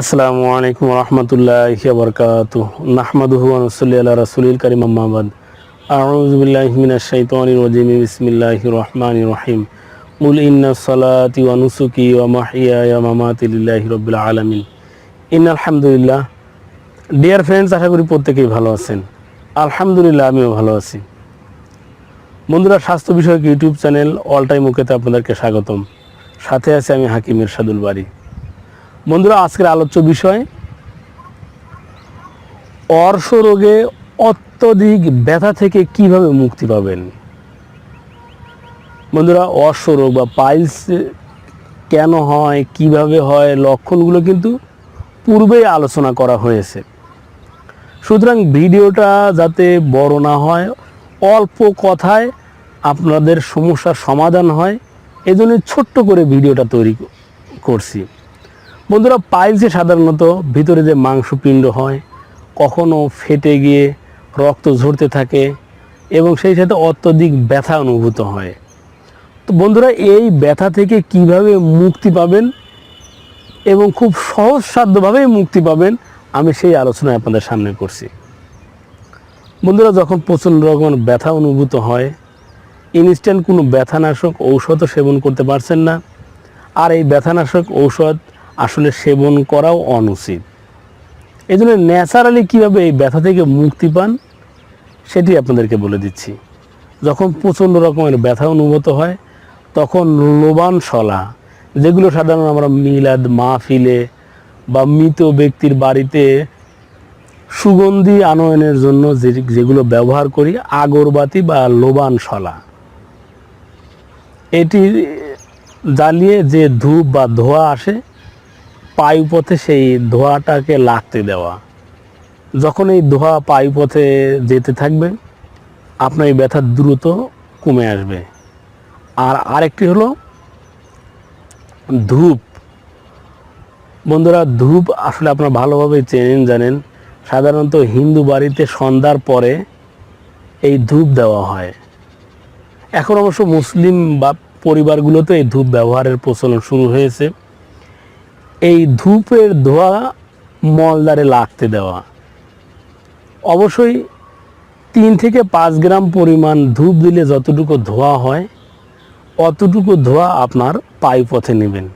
আসসালামু আলাইকুম রহমতুল্লাহ বরকাত নাহমাদুহু আনসল্লি আল্লাহ রসুলিল করিম আহমাদ আউজবিল্লাহমিনাশাইতানির রাজিম, বিসমিল্লাহির রহমানির রহিম। মুল ইন্না সালাতি ওয়া নুসুকি ওয়া মাহিয়ায়া মামাতি লিল্লাহি রাব্বিল আলামিন। ইন আলহামদুলিল্লাহ ডিয়ার ফ্রেন্ডস আশা করি প্রত্যেকেই ভালো আছেন। আলহামদুলিল্লাহ, আমিও ভালো আছি। বন্ধুরা, স্বাস্থ্য বিষয়ক ইউটিউব চ্যানেল অল টাইম ওকেতে আপনাদেরকে স্বাগতম। সাথে আছে আমি হাকিম ইরশাদুল বাড়ি বন্ধুরা, আজকের আলোচ্য বিষয় অর্শ রোগে অত্যধিক ব্যথা থেকে কীভাবে মুক্তি পাবেন? বন্ধুরা অর্শ রোগ বা পাইলস কেন হয়, কীভাবে হয়, লক্ষণগুলো কিন্তু পূর্বেই আলোচনা করা হয়েছে। সুতরাং ভিডিওটা যাতে বড় না হয়, অল্প কথায় আপনাদের সমস্যার সমাধান হয়, এজন্য ছোট্ট করে ভিডিওটা তৈরি করছি। বন্ধুরা, পাইলসে সাধারণত ভিতরে যে মাংসপিণ্ড হয়, কখনো ফেটে গিয়ে রক্ত ঝরতে থাকে এবং সেই সাথে অত্যধিক ব্যথা অনুভূত হয়। তো বন্ধুরা, এই ব্যথা থেকে কীভাবে মুক্তি পাবেন এবং খুব সহজ সহজসাধ্যভাবেই মুক্তি পাবেন, আমি সেই আলোচনা আপনাদের সামনে করছি। বন্ধুরা, যখন প্রচণ্ড রকমের ব্যথা অনুভূত হয় ইনস্ট্যান্ট কোনো ব্যথানাশক ঔষধও সেবন করতে পারছেন না। আর এই ব্যথানাশক ঔষধ আসলে সেবন করাও অনুচিত। এই জন্য ন্যাচারালি কীভাবে এই ব্যথা থেকে মুক্তি পান, সেটি আপনাদেরকে বলে দিচ্ছি। যখন প্রচণ্ড রকমের ব্যথা অনুভূত হয়, তখন লোবান শলা যেগুলো সাধারণত আমরা মিলাদ মাহফিলে বা মৃত ব্যক্তির বাড়িতে সুগন্ধি আনয়নের জন্য যে, যেগুলো ব্যবহার করি, আগরবাতি বা লোবান শলা এটি জ্বালিয়ে যে ধূপ বা ধোঁয়া আসে পায়ুপথে সেই ধোঁয়াটাকে লাগতে দেওয়া। যখন এই ধোঁয়া পায়ুপথে যেতে থাকবে, আপনার এই ব্যথা দ্রুত কমে আসবে। আর আরেকটি হলো, ধূপ। বন্ধুরা, ধূপ আসলে আপনারা ভালোভাবে চেনেন, জানেন। সাধারণত হিন্দু বাড়িতে সন্ধ্যার পরে এই ধূপ দেওয়া হয়। এখন অবশ্য মুসলিম বা পরিবারগুলোতে এই ধূপ ব্যবহারের প্রচলন শুরু হয়েছে। এই ধূপের ধোয়া মলদারে লাগতে দেওয়া। অবশ্যই তিন থেকে পাঁচ গ্রাম পরিমাণ ধূপ দিলে যতটুকু ধোয়া হয়, অতটুকু ধোয়া আপনার পায়ুপথে নেবেন।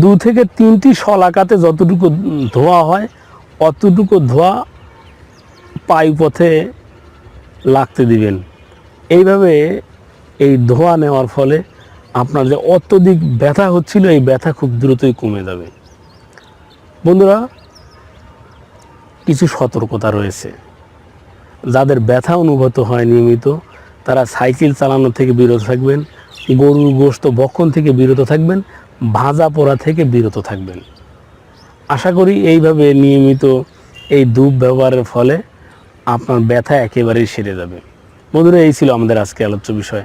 দু থেকে তিনটি শলাকাতে যতটুকু ধোয়া হয়, অতটুকু ধোয়া পায়ুপথে লাগতে দিবেন। এইভাবে এই ধোয়া নেওয়ার ফলে আপনার যে অত্যধিক ব্যথা হচ্ছিল, এই ব্যথা খুব দ্রুতই কমে যাবে। বন্ধুরা, কিছু সতর্কতা রয়েছে। যাদের ব্যথা অনুভূত হয় নিয়মিত, তারা সাইকেল চালানো থেকে বিরত থাকবেন, গরুর গোস্ত বক্ষণ থেকে বিরত থাকবেন, ভাজা পোড়া থেকে বিরত থাকবেন। আশা করি এইভাবে নিয়মিত এই ধূপ ব্যবহারের ফলে আপনার ব্যথা একেবারেই সেরে যাবে। বন্ধুরা, এই ছিল আমাদের আজকে আলোচ্য বিষয়।